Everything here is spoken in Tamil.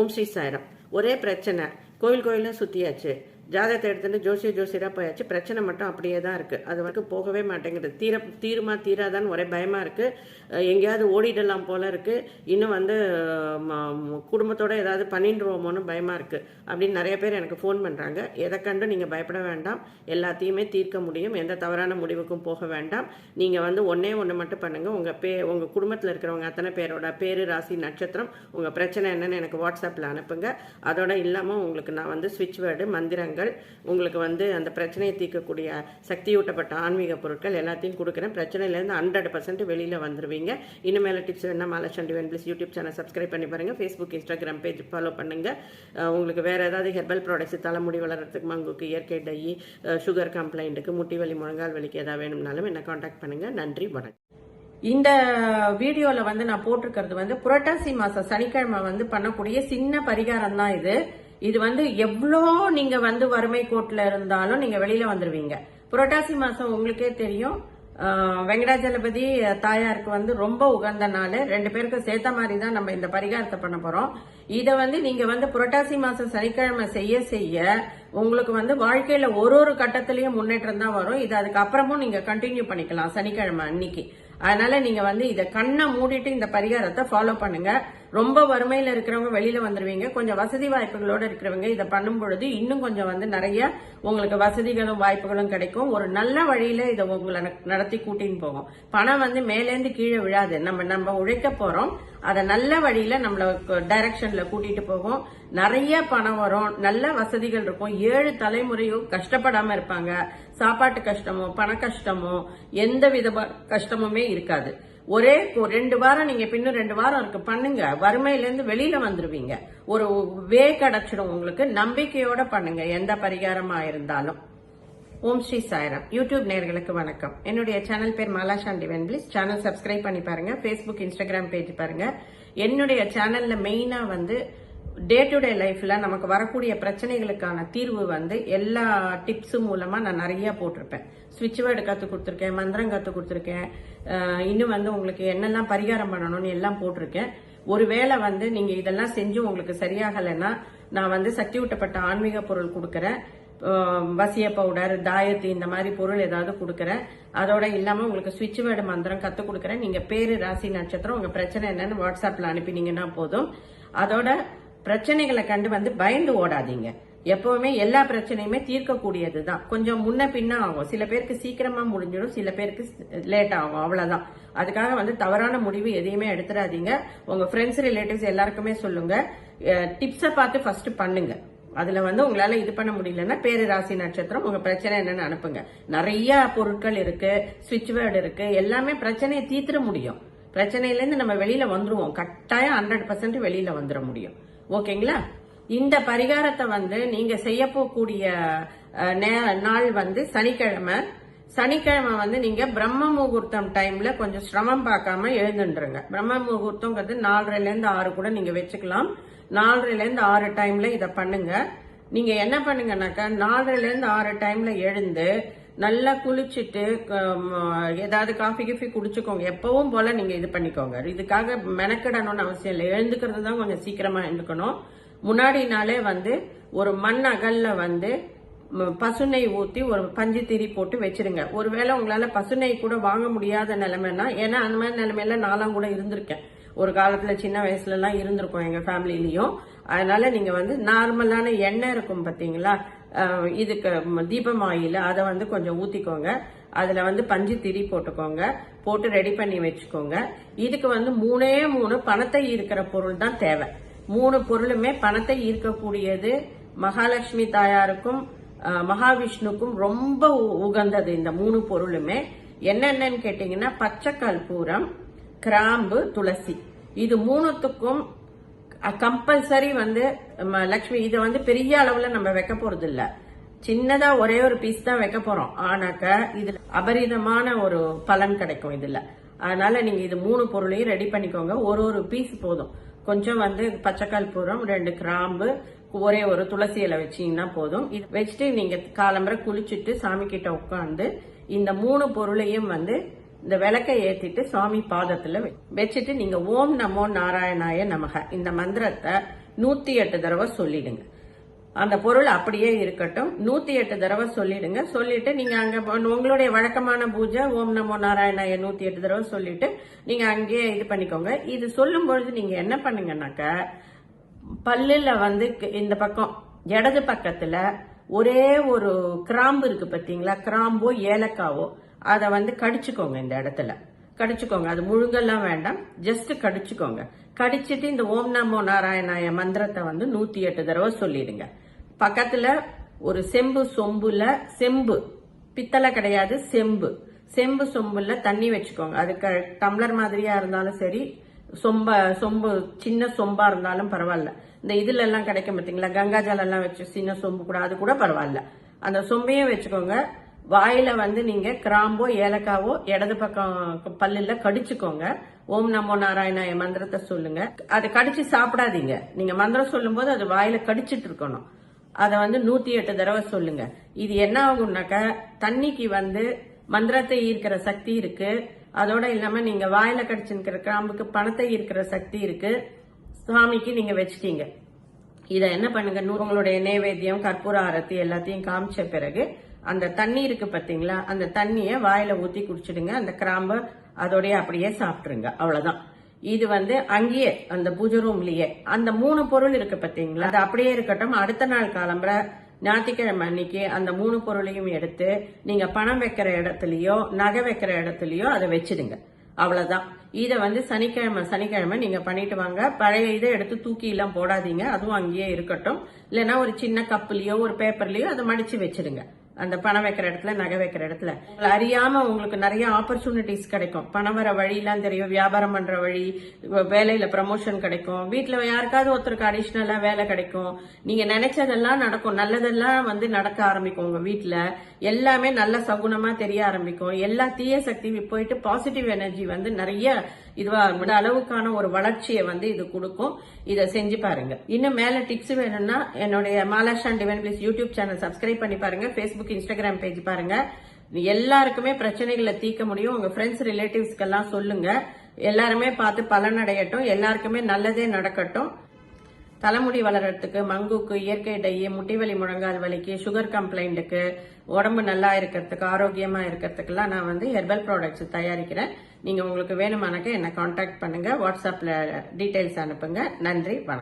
ஓம் ஸ்ரீ சாய்ராம். ஒரே பிரச்சனை. கோயில் கோயிலாக சுற்றியாச்சு ஜாதகத்தை எடுத்துட்டு ஜோசிய ஜோசியராக போயாச்சு. பிரச்சனை மட்டும் அப்படியே தான் இருக்குது அது வரைக்கும் போகவே மாட்டேங்குது. தீர தீருமா தீராதான்னு ஒரே பயமாக இருக்குது எங்கேயாவது ஓடிடலாம் போல இருக்குது இன்னும் வந்து குடும்பத்தோடு ஏதாவது பண்ணிடுவோமோன்னு பயமாக இருக்குது அப்படின்னு நிறைய பேர் எனக்கு ஃபோன் பண்ணுறாங்க எதை கண்டு நீங்கள் பயப்பட வேண்டாம். எல்லாத்தையுமே தீர்க்க முடியும். எந்த தவறான முடிவுக்கும் போக வேண்டாம். நீங்கள் வந்து ஒன்றே ஒன்று மட்டும் பண்ணுங்கள் உங்கள் பே உங்கள் குடும்பத்தில் இருக்கிறவங்க அத்தனை பேரோட பேர் ராசி நட்சத்திரம் உங்கள் பிரச்சனை என்னென்னு எனக்கு வாட்ஸ்அப்பில் அனுப்புங்க. அதோட இல்லாமல் உங்களுக்கு நான் வந்து சுவிட்ச் வேர்டு மந்திரங்கள் உங்களுக்கு வந்து அந்த பிரச்சனையை தீர்க்கக்கூடிய சக்தியூட்டப்பட்ட ஆன்மீக பொருட்கள் எல்லாத்தையும் கொடுக்குறேன். பிரச்சனையிலேருந்து ஹண்ட்ரட் பர்சன்ட் வெளியில் வந்துருவீங்க. இனிமேல் டிப்ஸ் வேணா மாலச்சண்டி வென் ப்ளீஸ் யூடியூப் சேனல் சப்ஸ்கிரைப் பண்ணி பாருங்கள் ஃபேஸ்புக் இன்ஸ்டாகிராம் பேஜ் ஃபாலோ பண்ணுங்கள் உங்களுக்கு வேறு ஏதாவது ஹெர்பல் ப்ராடக்ட்ஸ் தலைமுடி வளர்கிறதுக்கு மங்குக்கு இயற்கை டை சுகர் கம்ப்ளைண்ட்டுக்கு முட்டி வலி முழங்கால் வலிக்கு ஏதாவது வேணும்னாலும் என்ன காண்டாக்ட் பண்ணுங்கள் நன்றி வணக்கம். இந்த வீடியோவில் வந்து நான் போட்டிருக்கிறது வந்து புரட்டாசி மாதம் சனிக்கிழமை வந்து பண்ணக்கூடிய சின்ன பரிகாரம் தான் இது. இது வந்து எவ்வளோ நீங்கள் வந்து வறுமை கோட்டில் இருந்தாலும் நீங்கள் வெளியில் வந்துடுவீங்க புரட்டாசி மாதம் உங்களுக்கே தெரியும். வெங்கடாஜலபதி தாயாருக்கு வந்து ரொம்ப உகந்த நாள். ரெண்டு பேருக்கும் சேர்த்த மாதிரி தான் நம்ம இந்த பரிகாரத்தை பண்ண போறோம். இதை வந்து நீங்க வந்து புரட்டாசி மாசம் சனிக்கிழமை செய்ய செய்ய உங்களுக்கு வந்து வாழ்க்கையில ஒரு ஒரு கட்டத்திலயும் முன்னேற்றம் தான் வரும். இது அதுக்கப்புறமும் நீங்க கண்டினியூ பண்ணிக்கலாம் சனிக்கிழமை அன்னைக்கு. அதனால நீங்க வந்து இதை கண்ணை மூடிட்டு இந்த பரிகாரத்தை ஃபாலோ பண்ணுங்க. ரொம்ப வறுமையில இருக்கிறவங்க வெளியில வந்துருவீங்க. கொஞ்சம் வசதி வாய்ப்புகளோட இருக்கிறவங்க இதை பண்ணும் பொழுது இன்னும் கொஞ்சம் வந்து நிறைய உங்களுக்கு வசதிகளும் வாய்ப்புகளும் கிடைக்கும். ஒரு நல்ல வழியில இதை உங்களை நடத்தி கூட்டின்னு போகும். பணம் வந்து மேலேந்து கீழே விழாது. நம்ம நம்ம உழைக்க போறோம். அதை நல்ல வழியில நம்மள டைரக்ஷன்ல கூட்டிட்டு போகும். நிறைய பணம் வரும். நல்ல வசதிகள் இருக்கும். ஏழு தலைமுறையும் கஷ்டப்படாம இருப்பாங்க. சாப்பாட்டு கஷ்டமோ பண கஷ்டமோ எந்த வித கஷ்டமுமே இருக்காது. ஒரே ரெண்டு வாரம் நீங்க பின்னும் ரெண்டு வாரம் இருக்கு பண்ணுங்க. வறுமையிலேருந்து வெளியில வந்துருவீங்க. ஒரு வே கிடைச்சிடும் உங்களுக்கு. நம்பிக்கையோட பண்ணுங்க. எந்த பரிகாரமா இருந்தாலும். ஓம் ஸ்ரீ சாய்ராம். யூடியூப் நேர்களுக்கு வணக்கம். என்னுடைய சேனல் பேர் மாலா சாண்டி வென்பிளிஸ் சேனல் சப்ஸ்கிரைப் பண்ணி பாருங்க. ஃபேஸ்புக் இன்ஸ்டாகிராம் பேஜ் பாருங்க. என்னுடைய சேனல்ல மெயினா வந்து டே டு டே லைஃப்பில் நமக்கு வரக்கூடிய பிரச்சனைகளுக்கான தீர்வு வந்து எல்லா டிப்ஸ் மூலமாக நான் நிறைய போட்டிருப்பேன். ஸ்விட்ச் வேர்டு கற்றுக் கொடுத்துருக்கேன் மந்திரம் கற்றுக் கொடுத்துருக்கேன். இன்னும் வந்து உங்களுக்கு என்னெல்லாம் பரிகாரம் பண்ணணும்னு எல்லாம் போட்டிருக்கேன். ஒருவேளை வந்து நீங்கள் இதெல்லாம் செஞ்சு உங்களுக்கு சரியாகலைன்னா நான் வந்து சக்தி ஊட்டப்பட்ட ஆன்மீக பொருள் கொடுக்குறேன். வசிய பவுடர் தாயத்து இந்த மாதிரி பொருள் ஏதாவது கொடுக்குறேன். அதோட இல்லாமல் உங்களுக்கு ஸ்விட்ச் வேர்டு மந்திரம் கற்றுக் கொடுக்குறேன். நீங்கள் பேரு ராசி நட்சத்திரம் உங்கள் பிரச்சனை என்னன்னு வாட்ஸ்அப்பில் அனுப்பினீங்கன்னா போதும். அதோட பிரச்சனைகளை கண்டு வந்து பயந்து ஓடாதீங்க. எப்பவுமே எல்லா பிரச்சனையுமே தீர்க்கக்கூடியது தான் கொஞ்சம் முன்ன பின்ன ஆகும். சில பேருக்கு சீக்கிரமா முடிஞ்சிடும் சில பேருக்கு லேட் ஆகும். அவ்வளவுதான். அதுக்காக வந்து தவறான முடிவு எதையுமே எடுத்துடாதீங்க. உங்க ஃப்ரெண்ட்ஸ் ரிலேட்டிவ்ஸ் எல்லாருக்குமே சொல்லுங்க. டிப்ஸை பார்த்து ஃபர்ஸ்ட் பண்ணுங்க. அதுல வந்து உங்களால இது பண்ண முடியலன்னா பேரு ராசி நட்சத்திரம் உங்க பிரச்சனை என்னன்னு அனுப்புங்க. நிறைய பொருட்கள் இருக்கு சுவிட்ச் வேர்டு இருக்கு. எல்லாமே பிரச்சனையை தீர்த்துட முடியும். பிரச்சனையில இருந்து நம்ம வெளியில வந்துருவோம். கட்டாயம் ஹண்ட்ரட் பர்சன்ட் வெளியில வந்துட முடியும். ஓகேங்களா? இந்த பரிகாரத்தை வந்து நீங்க செய்ய போகக்கூடிய நாள் வந்து சனிக்கிழமை. சனிக்கிழமை வந்து நீங்க பிரம்ம முகூர்த்தம் டைம்ல கொஞ்சம் சிரமம் பார்க்காம எழுந்துருங்க பிரம்ம முகூர்த்தங்கிறது நாலரைல இருந்து ஆறு கூட நீங்க வச்சுக்கலாம். நாலரைல இருந்து ஆறு டைம்ல இதை பண்ணுங்க. நீங்க என்ன பண்ணுங்கன்னாக்கா நாலரைல இருந்து ஆறு டைம்ல எழுந்து நல்லா குளிச்சுட்டு ஏதாவது காஃபி கிஃபி குடிச்சுக்கோங்க. எப்பவும் போல நீங்க இது பண்ணிக்கோங்க. இதுக்காக மெனக்கிடணும்னு அவசியம் இல்லை. எழுந்துக்கிறது தான் கொஞ்சம் சீக்கிரமா எழுந்துக்கணும். முன்னாடி நாளே வந்து ஒரு மண் அகல்ல வந்து பசுனை ஊற்றி ஊத்தி ஒரு பஞ்சு திரி போட்டு வச்சிருங்க. ஒருவேளை உங்களால பசுனை கூட வாங்க முடியாத நிலைமைனா ஏன்னா அந்த மாதிரி நிலைமையில நானும் கூட இருந்திருக்கேன். ஒரு காலத்துல சின்ன வயசுல எல்லாம் எங்கள் எங்க ஃபேமிலிலயும் அதனால நீங்க வந்து நார்மலான எண்ணெய் இருக்கும் பாத்தீங்களா? இதுக்கு ம, தீபம் ஆயில் அதை வந்து கொஞ்சம் ஊத்திக்கோங்க. அதுல வந்து பஞ்சு திரி போட்டுக்கோங்க. போட்டு ரெடி பண்ணி வச்சுக்கோங்க. இதுக்கு வந்து மூணே மூணு பணத்தை ஈர்க்கிற பொருள் தான் தேவை. மூணு பொருளுமே பணத்தை ஈர்க்கக்கூடியது மகாலட்சுமி தாயாருக்கும் மகாவிஷ்ணுக்கும் ரொம்ப உ- உகந்தது இந்த மூணு பொருளுமே. என்னென்னு கேட்டீங்கன்னா பச்சை கற்பூரம் கிராம்பு துளசி. இது மூணுத்துக்கும் கம்பல்சரி வந்து ம, லக்ஷ்மி இதை வந்து பெரிய அளவுல நம்ம வைக்க போறது இல்ல சின்னதா ஒரே ஒரு பீஸ் தான் வைக்க போறோம். ஆனாக்க இதுல அபரிதமான ஒரு பலன் கிடைக்கும் இதுல. அதனால நீங்க இது மூணு பொருளையும் ரெடி பண்ணிக்கோங்க. ஒரு ஒரு பீஸ் போதும். கொஞ்சம் வந்து பச்சைக்கால் பூரம் ரெண்டு கிராம்பு ஒரே ஒரு துளசி இலை வச்சீங்கன்னா போதும். இது வச்சுட்டு நீங்க காலம்பரை குளிச்சுட்டு சாமி கிட்ட உட்காந்து இந்த மூணு பொருளையும் வந்து இந்த விளக்கை ஏத்திட்டு சுவாமி பாதத்துல வச்சுட்டு நீங்க ஓம் நமோ நாராயணாய நமக. இந்த மந்திரத்தை நூத்தி எட்டு தடவை சொல்லிடுங்க. அந்த பொருள் அப்படியே இருக்கட்டும். நூத்தி எட்டு தடவை சொல்லிடுங்க. சொல்லிட்டு நீங்க அங்க உங்களுடைய வழக்கமான பூஜை ஓம் நமோ நாராயணாய நூத்தி எட்டு தடவை சொல்லிட்டு நீங்க அங்கேயே இது பண்ணிக்கோங்க. இது சொல்லும் பொழுது நீங்க என்ன பண்ணுங்கனாக்க பல்லுல வந்து இந்த பக்கம் இடது பக்கத்துல ஒரே ஒரு கிராம்பு இருக்கு பாத்தீங்களா? கிராம்போ ஏலக்காவோ அதை வந்து கடிச்சுக்கோங்க இந்த இடத்துல. கடிச்சுக்கோங்க. அது முழுங்கெல்லாம் வேண்டாம். ஜஸ்ட் கடிச்சுக்கோங்க. கடிச்சிட்டு இந்த ஓம் நமோ நாராயணாய மந்திரத்தை வந்து நூத்தி எட்டு தடவை சொல்லிடுங்க. பக்கத்துல ஒரு செம்பு சொம்புல செம்பு. பித்தளை கிடையாது செம்பு. செம்பு சொம்புல தண்ணி வச்சுக்கோங்க. அது க- டம்ளர் மாதிரியா இருந்தாலும் சரி சொம்ப சொம்பு சின்ன சொம்பா இருந்தாலும் பரவாயில்ல. இந்த இதுல எல்லாம் கிடைக்கும் பார்த்தீங்களா கங்கா ஜலம் எல்லாம் வச்சு சின்ன சொம்பு கூட அது கூட பரவாயில்ல. அந்த சொம்பையும் வச்சுக்கோங்க. வாயில வந்து நீங்க கிராம்போ ஏலக்காவோ இடது பக்கம் பல்லுல கடிச்சுக்கோங்க. ஓம் நமோ நாராயணாய மந்திரத்தை சொல்லுங்க. அதை கடிச்சு சாப்பிடாதீங்க. நீங்க மந்திரம் சொல்லும்போது அது வாயில கடிச்சிட்டு இருக்கணும். அதை வந்து நூத்தி எட்டு தடவை சொல்லுங்க. இது என்ன ஆகும்னாக்க தண்ணிக்கு வந்து மந்திரத்தை ஈர்க்கிற சக்தி இருக்கு. அதோட இல்லாம நீங்க வாயில கடிச்சிருக்கிற கிராம்புக்கு பணத்தை ஈர்க்கிற சக்தி இருக்கு. சுவாமிக்கு நீங்க வச்சிட்டீங்க. இதை என்ன பண்ணுங்க? உங்களுடைய நைவேத்தியம் கற்பூர ஆரத்தி எல்லாத்தையும் காமிச்ச பிறகு அந்த தண்ணி இருக்கு பாத்தீங்களா? அந்த தண்ணிய வாயில ஊத்தி குடிச்சிடுங்க. அந்த கிராம்பு அதோடய அப்படியே சாப்பிட்டுருங்க. அவ்வளவுதான். இது வந்து அங்கேயே அந்த பூஜை ரூம்லயே அந்த மூணு பொருள் இருக்கு பாத்தீங்களா? அது அப்படியே இருக்கட்டும். அடுத்த நாள் காலம்புற ஞாயிற்றுக்கிழமை அன்னைக்கு அந்த மூணு பொருளையும் எடுத்து நீங்க பணம் வைக்கிற இடத்துலயோ நகை வைக்கிற இடத்துலயோ அதை வச்சிடுங்க. அவ்வளவுதான். இதை வந்து சனிக்கிழமை சனிக்கிழமை நீங்க பண்ணிட்டு வாங்க. பழைய இதை எடுத்து தூக்கி எல்லாம் போடாதீங்க. அதுவும் அங்கேயே இருக்கட்டும். இல்லைன்னா ஒரு சின்ன கப்புலயோ ஒரு பேப்பர்லயோ அதை மடிச்சு வச்சிடுங்க. அந்த பணம் வைக்கிற இடத்துல நகை வைக்கிற இடத்துல. உங்களை அறியாம உங்களுக்கு நிறைய ஆப்பர்ச்சுனிட்டிஸ் கிடைக்கும். பணம் வர வழியெல்லாம் தெரியும். வியாபாரம் பண்ற வழி வேலையில ப்ரமோஷன் கிடைக்கும். வீட்டுல யாருக்காவது ஒருத்தருக்கு அடிஷ்னலா வேலை கிடைக்கும். நீங்க நினைச்சதெல்லாம் நடக்கும். நல்லதெல்லாம் வந்து நடக்க ஆரம்பிக்கும் உங்க வீட்டுல எல்லாமே நல்ல சகுனமா தெரிய ஆரம்பிக்கும். எல்லா தீய சக்தி போயிட்டு பாசிட்டிவ் எனர்ஜி வந்து நிறைய இது விட அளவுக்கான ஒரு வளர்ச்சியை வந்து இது கொடுக்கும். இதை செஞ்சு பாருங்க. இன்னும் மேல டிப்ஸ் வேணும்னா என்னுடைய மாலாஷான் டிவன் பிளீஸ் யூடியூப் சேனல் சப்ஸ்கிரைப் பண்ணி பாருங்க. ஃபேஸ்புக் இன்ஸ்டாகிராம் பேஜ் பாருங்க. எல்லாருக்குமே பிரச்சனைகளை தீர்க்க முடியும். உங்க ஃப்ரெண்ட்ஸ் ரிலேட்டிவ்ஸ்க்கெல்லாம் சொல்லுங்க. எல்லாருமே பார்த்து பலனடையட்டும். எல்லாருக்குமே நல்லதே நடக்கட்டும். தலைமுடி வளர்றதுக்கு மங்குக்கு இயற்கை டையே முட்டி வலி முழங்கால் வலிக்கு சுகர் கம்ப்ளைண்ட்டுக்கு உடம்பு நல்லா இருக்கிறதுக்கு ஆரோக்கியமா இருக்கிறதுக்கெல்லாம் நான் வந்து ஹெர்பல் ப்ராடக்ட்ஸ் தயாரிக்கிறேன். நீங்க உங்களுக்கு வேணுமானாக்க என்ன காண்டாக்ட் பண்ணுங்க. வாட்ஸ்அப்ல டீட்டெயில்ஸ் அனுப்புங்க. நன்றி வணக்கம்.